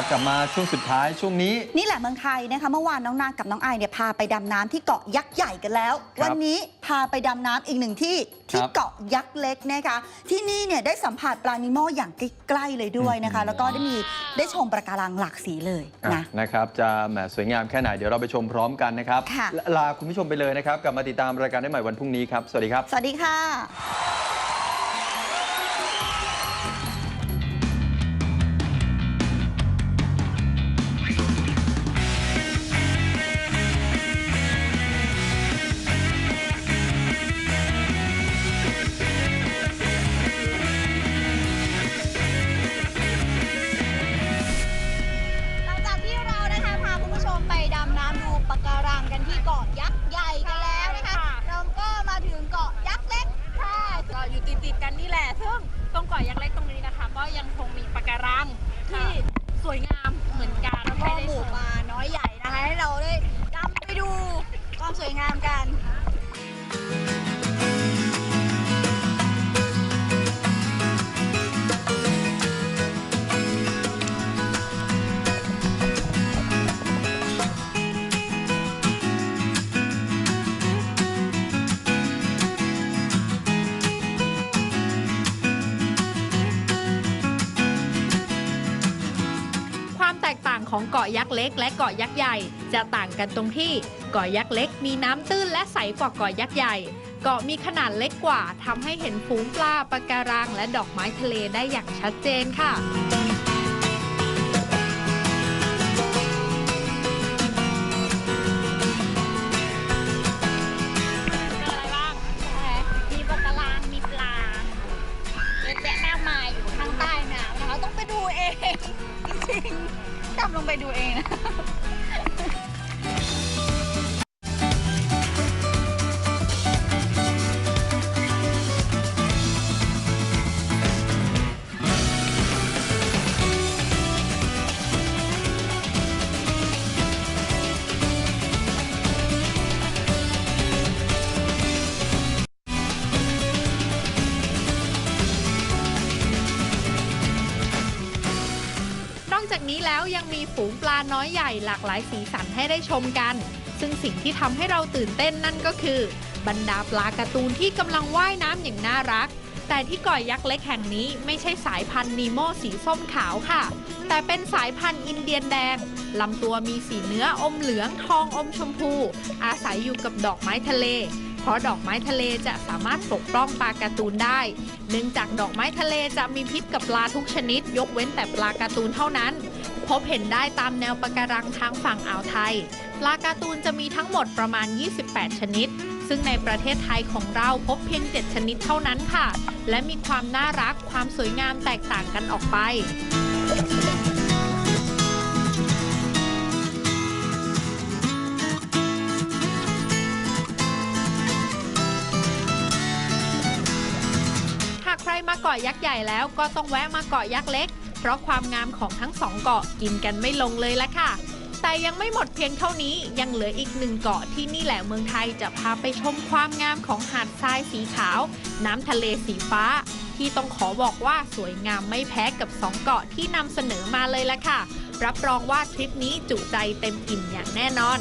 ครับกลับมาช่วงสุดท้ายช่วงนี้ นี่แหละเมืองไทยนะคะเมื่อวานน้องนางกับน้องไอเนี่ยพาไปดำน้ำที่เกาะยักษ์ใหญ่กันแล้ว ครับวันนี้พาไปดำน้ำอีกหนึ่งที่ที่ครับ เกาะยักษ์เล็กนะคะ ที่นี่เนี่ยได้สัมผัสปลานิโมอย่างใกล้ๆเลยด้วยนะคะ แล้วก็ได้มีได้ชมประการังหลากสีเลยอะนะนะครับจะแหมสวยงามแค่ไหน เดี๋ยวเราไปชมพร้อมกันนะครับค่ะ ลาคุณผู้ชมไปเลยนะครับกลับมาติดตามรายการได้ใหม่วันพรุ่งนี้ครับ สวัสดีครับ สวัสดีค่ะ แหละซึ่งตรงเกาะยักษ์เล็กตรงนี้นะคะ ก็ยังคงมีปะการังที่สวยงามเหมือนกันแล้วก็ให้ได้หชมู่มปลาน้อยใหญ่ ของเกาะยักษ์เล็กและเกาะยักษ์ใหญ่ จะต่างกันตรงที่เกาะยักษ์เล็กมีน้ำตื้นและใสกว่าเกาะยักษ์ใหญ่ เกาะมีขนาดเล็กกว่าทำให้เห็นฝูงปลาปะการัง และดอกไม้ทะเลได้อย่างชัดเจนค่ะอะไรบ้างมีปะการังมีปลาเยอะแยะมากมายอยู่ข้างใต้น้ำนะคะต้องไปดูเอง จริง ๆดำลงไปดูเองนะ จากนี้แล้วยังมีฝูงปลาน้อยใหญ่หลากหลายสีสันให้ได้ชมกัน ซึ่งสิ่งที่ทำให้เราตื่นเต้นนั่นก็คือ บรรดาปลาการ์ตูนที่กำลังว่ายน้ำอย่างน่ารัก แต่ที่ก่อยยักษ์เล็กแห่งนี้ไม่ใช่สายพันธุ์นีโมสีส้มขาวค่ะ แต่เป็นสายพันธุ์อินเดียนแดงลำตัวมีสีเนื้ออมเหลืองทองอมชมพู อาศัยอยู่กับดอกไม้ทะเล เพราะดอกไม้ทะเลจะสามารถปกป้องปลาการ์ตูนได้ เนื่องจากดอกไม้ทะเลจะมีพิษกับปลาทุกชนิด ยกเว้นแต่ปลาการ์ตูนเท่านั้น พบเห็นได้ตามแนวปะการังทางฝั่งอ่าวไทย ปลาการ์ตูนจะมีทั้งหมดประมาณ 28 ชนิด ซึ่งในประเทศไทยของเราพบเพียง 7 ชนิดเท่านั้นค่ะ และมีความน่ารักความสวยงามแตกต่างกันออกไปากใครมาเกาะยักษ์ใหญ่แล้วก็ต้องแวะมาเกาะยักษ์เล็ก เพราะความงามของทั้งสองเกาะกินกันไม่ลงเลยละค่ะ แต่ยังไม่หมดเพียงเท่านี้ยังเหลืออีกหนึ่งเกาะที่นี่แหละเมืองไทยจะพาไปชมความงามของหาดทรายสีขาว น้ำทะเลสีฟ้า ที่ต้องขอบอกว่าสวยงามไม่แพ้กับสองเกาะที่นำเสนอมาเลยละค่ะ รับรองว่าทริปนี้จุใจเต็มอิ่มอย่างแน่นอน